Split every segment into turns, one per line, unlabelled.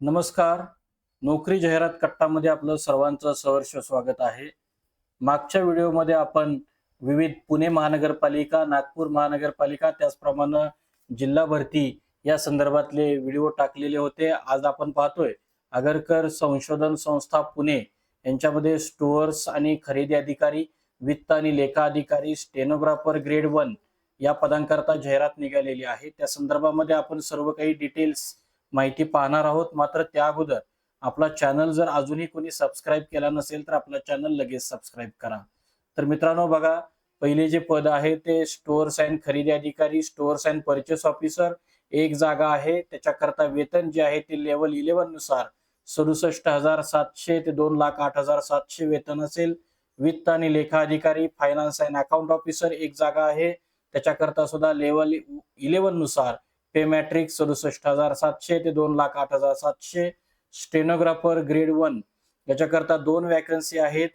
नमस्कार. नोकरी जाहिरात कट्टामध्ये आपलं सर्वांचं सहर्ष स्वागत आहे. मागच्या व्हिडिओमध्ये आपण विविध पुणे महानगरपालिका नागपूर महानगरपालिका त्याचप्रमाणे जिल्हा भरती या संदर्भातले व्हिडिओ टाकलेले होते. आज आपण पाहतोय आगरकर संशोधन संस्था पुणे यांच्यामध्ये स्टोअर्स आणि खरेदी अधिकारी वित्त आणि लेखा अधिकारी स्टेनोग्राफर ग्रेड वन या पदांकरता जाहिरात निघालेली आहे. त्या संदर्भामध्ये आपण सर्व काही डिटेल्स माहिती पाहणार आहोत. मात्र त्या अगोदर आपला चॅनल जर अजूनही कोणी सबस्क्राईब केला नसेल तर आपला चॅनल लगेच सबस्क्राईब करा. तर मित्रांनो बघा पहिले जे पद आहे ते स्टोअर्स अँड खरेदी अधिकारी स्टोअर्स अँड परचेस ऑफिसर एक जागा आहे. त्याच्याकरता वेतन जे आहे ते लेवल इलेव्हननुसार सदुसष्ट हजार सातशे ते दोन लाख आठ हजार सातशे वेतन असेल. वित्त आणि लेखा अधिकारी फायनान्स अँड अकाउंट ऑफिसर एक जागा आहे. त्याच्याकरता सुद्धा लेवल इलेव्हननुसार पे मॅट्रिक सदुसष्ट हजार सातशे ते दोन लाख आठ हजार सातशे. Stenographer grade one. याच्याकरता दोन वॅकन्सी आहेत.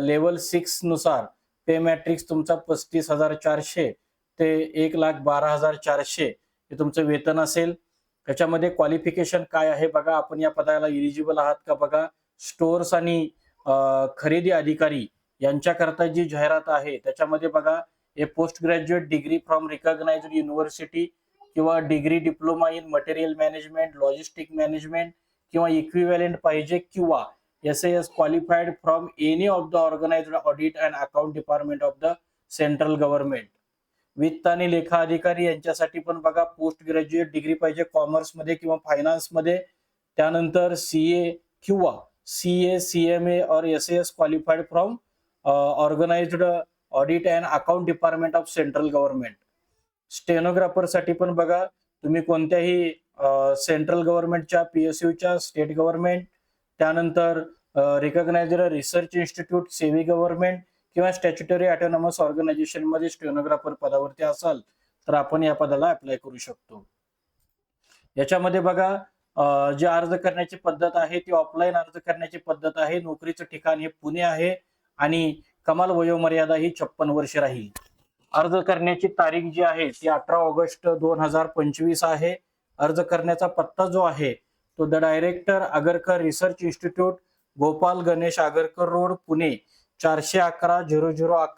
लेवल सिक्सनुसार पे मॅट्रिक्स तुमचा पस्तीस हजार चारशे ते एक लाख बारा हजार चारशे हे तुमचं वेतन असेल. त्याच्यामध्ये क्वालिफिकेशन काय आहे बघा. आपण या पदाला इलिजिबल आहात का बघा? स्टोअर्स आणि खरेदी अधिकारी यांच्याकरता जी जाहिरात आहे त्याच्यामध्ये बघा a post graduate degree from recognised university किंवा degree diploma in material management logistic management किंवा इक्विव्हॅलेंट पाहिजे किंवा S S qualified from any of the organise audit and account department of the central government वित्त आणि लेखा अधिकारी यांच्यासाठी पण बघा पोस्ट ग्रॅज्युएट डिग्री पाहिजे कॉमर्समध्ये किंवा फायनान्समध्ये त्यानंतर सी ए किंवा C A C M A और S S qualified from organised audit and account department of central government स्टेनोग्राफरसाठी पण बघा तुम्ही कोणत्याही सेंट्रल गव्हर्नमेंटच्या पीएसयूच्या स्टेट गव्हर्नमेंट त्यानंतर रिकॉग्नाइज्ड रिसर्च इन्स्टिट्यूट सेवी गव्हर्नमेंट किंवा स्टॅच्युटरी ऑटोनॉमस ऑर्गनायझेशनमध्ये स्टेनोग्राफर पदावरती असाल तर आपण या पदाला अप्लाय करू शकतो. याच्यामध्ये बघा जी अर्ज करण्याची पद्धत आहे ती ऑफलाईन अर्ज करण्याची पद्धत आहे नोकरीचं ठिकाण हे पुणे आहे आणि कमाल वयोमर्यादा ही छप्पन वर्ष राहील. अर्ज करण्याची तारीख जी आहे ती अठरा ऑगस्ट दोन हजार पंचवीस आहे. अर्ज करण्याचा पत्ता जो आहे तो the director Agarkar research institute Gopal Ganesh Agarkar road Pune चारशे अकरा झिरो झिरो अकरा.